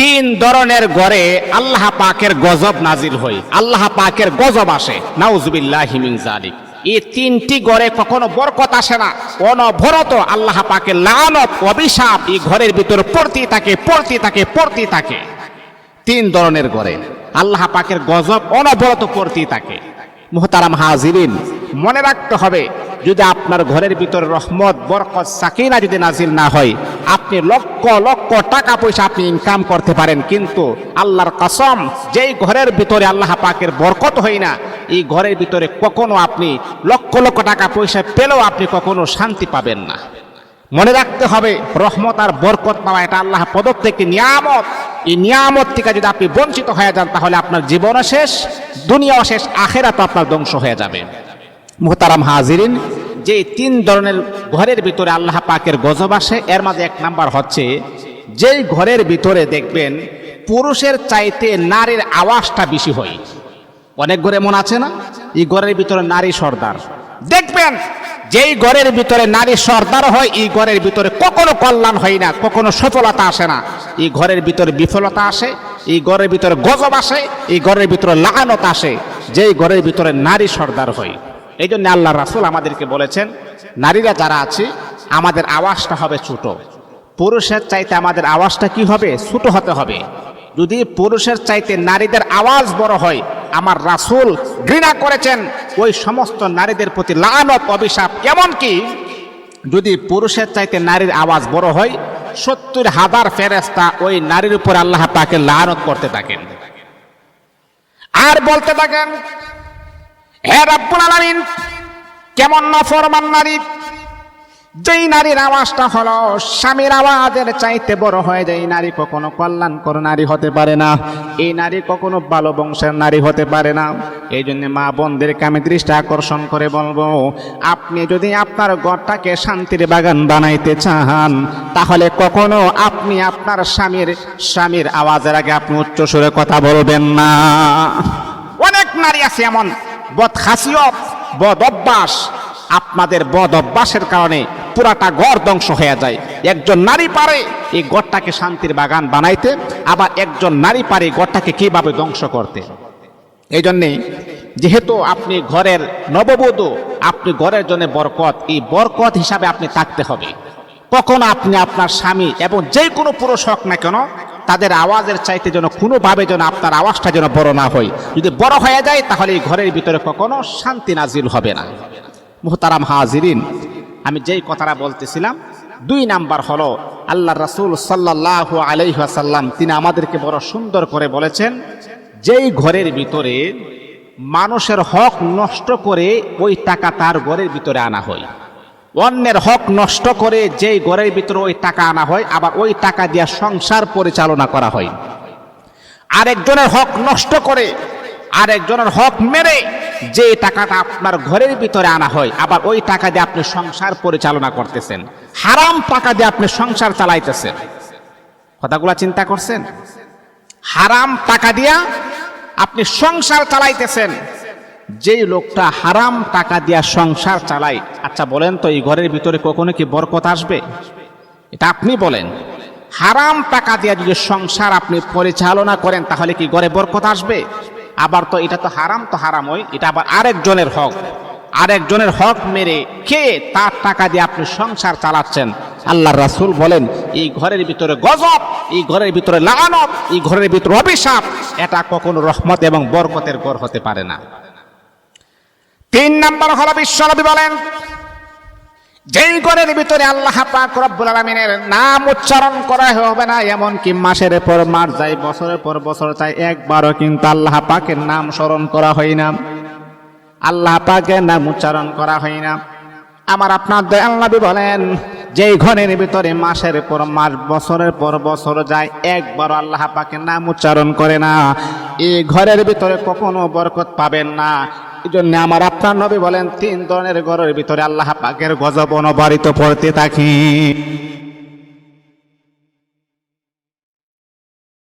তিন ধরনের গড়ে আল্লাহ পাকের গজব নাজিল হয় আল্লাহ পাকের গজব আসে। নাউজুবিল্লাহ হিমিন জালিক এই তিনটি গড়ে কখনো বরকত আসে না। অনভরত আল্লাহ পাকে লানত, অভিশাপ এই ঘরের ভিতরে পড়তে থাকে পড়তে থাকে পড়তে থাকে। তিন ধরনের গড়ে। আল্লাহ পাকের গজব অনবরত পড়তেই থাকে। মোহতারাম হাজিরিন, মনে রাখতে হবে যদি আপনার ঘরের ভিতরে রহমত, বরকত, সাকিনা যদি নাজিল না হয়, আপনি লক্ষ লক্ষ টাকা পয়সা আপনি ইনকাম করতে পারেন। কিন্তু আল্লাহর কসম, যেই ঘরের ভিতরে আল্লাহ পাকের বরকত হয় না, এই ঘরের ভিতরে কখনো আপনি লক্ষ লক্ষ টাকা পয়সা পেলেও আপনি কখনো শান্তি পাবেন না। মনে রাখতে হবে, রহমত আর বরকত পাওয়া এটা আল্লাহ প্রদত্ত একটি নিয়ামত। এই নিয়ামত থেকে যদি আপনি বঞ্চিত হয়ে যান, তাহলে আপনার জীবনও শেষ, দুনিয়াও শেষ আখেরা তো আপনার ধ্বংস হয়ে যাবে। মোহতারাম হাজিরিন, যে তিন ধরনের ঘরের ভিতরে আল্লাহ পাকের গজব আসে, এর মাঝে এক নাম্বার হচ্ছে, যেই ঘরের ভিতরে দেখবেন পুরুষের চাইতে নারীর আওয়াজটা বেশি হয়। অনেক ঘরে মন আছে না? এই ঘরের ভিতরে নারী সর্দার। দেখবেন, যেই ঘরের ভিতরে নারী সর্দার হয়, এই ঘরের ভিতরে কখনো কল্যাণ হয় না, কখনো সফলতা আসে না। এই ঘরের ভিতরে বিফলতা আসে, এই ঘরের ভিতরে গজব আসে, এই ঘরের ভিতরে লাগানত আসে, যেই ঘরের ভিতরে নারী সর্দার হয়। এই জন্য আল্লাহ রাসুল আমাদেরকে বলেছেন, নারীরা যারা আছে, আমাদের আওয়াজটা হবে ছোট। পুরুষের চাইতে আমাদের আওয়াজটা কি হবে? ছোট হতে হবে। যদি পুরুষের চাইতে নারীদের আওয়াজ বড় হয়, আমার রাসূল ঘৃণা করেছেন, ওই সমস্ত নারীদের প্রতি লানত, অভিশাপ, এমনকি যদি পুরুষের চাইতে নারীর আওয়াজ বড় হয়, সত্তর হাজার ফেরেস্তা ওই নারীর উপর আল্লাহ তাকে লানত করতে থাকেন। আর বলতে থাকেন হে রাব্বুল আলামিন, কেমন নফরমান নারী যেই নারীর আওয়াজটা হলো, স্বামীর আওয়াজের চাইতে বড় হয় যেই নারী কখনো কল্যাণকর নারী হতে পারে না, এই নারী কখনো ভালো বংশের নারী হতে পারে না। এই জন্য মা বোনদেরকে আমি দৃষ্টি আকর্ষণ করে বলব, আপনি যদি আপনার ঘরটাকে শান্তির বাগান বানাইতে চান, তাহলে কখনো আপনি আপনার স্বামীর স্বামীর আওয়াজের আগে আপনি উচ্চ সুরে কথা বলবেন না। অনেক নারী আছে এমন। বদ খাসিয়ত, বদ অভ্যাস। আপনাদের বদ অভ্যাসের কারণে পুরাটা ঘর ধ্বংস হয়ে যায়। একজন নারী পারে এই ঘরটাকে শান্তির বাগান বানাইতে, আবার একজন নারী পারে ঘরটাকে কীভাবে ধ্বংস করতে? এই জন্যে যেহেতু আপনি ঘরের নববধূ, আপনি ঘরের জন্য বরকত, এই বরকত হিসাবে আপনি থাকতে হবে। কখন আপনি আপনার স্বামী এবং যে কোনো পুরুষ হোক না কেন তাদের আওয়াজের চাইতে যেন কোনোভাবে যেন আপনার আওয়াজটা যেন বড় না হয়। যদি বড় হয়ে যায়, তাহলে এই ঘরের ভিতরে কখনো শান্তি নাজিল হবে না। মোহতারাম হাজিরিন, আমি যেই কথাটা বলতেছিলাম, দুই নাম্বার হলো, আল্লাহ রাসূল সাল্লাহ আলাইহাসাল্লাম তিনি আমাদেরকে বড় সুন্দর করে বলেছেন, যেই ঘরের ভিতরে মানুষের হক নষ্ট করে ওই টাকা তার ঘরের ভিতরে আনা হয়। অন্যের হক নষ্ট করে যেই ঘরের ভিতরে ওই টাকা আনা হয়, আবার ওই টাকা দিয়ে সংসার পরিচালনা করা হয়। আরেকজনের হক নষ্ট করে, আরেকজনের হক মেরে যে টাকাটা আপনার ঘরের ভিতরে আনা হয়, আবার ওই টাকা দিয়ে আপনি সংসার পরিচালনা করতেছেন। হারাম টাকা দিয়ে আপনি সংসার চালাইতেছেন। কথাগুলা চিন্তা করছেন? হারাম টাকা দিয়া আপনি সংসার চালাইতেছেন। যেই লোকটা হারাম টাকা দিয়া সংসার চালায়। আচ্ছা বলেন তো, এই ঘরের ভিতরে কখনো কি বরকত আসবে? এটা আপনি বলেন। হারাম টাকা দিয়ে যদি সংসার আপনি পরিচালনা করেন, তাহলে কি ঘরে বরকত আসবে? আবার তো এটা তো হারাম তো হারাম হয় এটা আবার আরেকজনের হক। আরেকজনের হক মেরে কে তার টাকা দিয়ে আপনি সংসার চালাচ্ছেন? আল্লাহ রাসুল বলেন, এই ঘরের ভিতরে গজব, এই ঘরের ভিতরে লাগানত এই ঘরের ভিতরে অভিশাপ, এটা কখনো রহমত এবং বরকতের ঘর হতে পারে না। তিন নম্বর হলো বিশ্বনবী বলেন, যেই ঘরের ভিতরে আল্লাহ পাক রব্বুল আলামিনের নাম উচ্চারণ করা হবে না এমন কি মাসের পর মাস যায়, বছরের পর বছর যায়, একবারও কিন্তু আল্লাহ পাকের নাম স্মরণ করা হয় না। আল্লাহ পাকের নাম উচ্চারণ করা হয় না। আমার আপনার দয়াল নবী বলেন, যেই ঘরের ভিতরে মাসের পর মাস, বছরের পর বছর যায় একবার আল্লাহ পাকের নাম উচ্চারণ করে না। এই ঘরের ভিতরে কখনো বরকত পাবেন না। এই জন্য আমার আপনার নবী বলেন, তিন ধরনের ঘরের ভিতরে আল্লাহ পাকের গজব অনবারিত পড়তে থাকি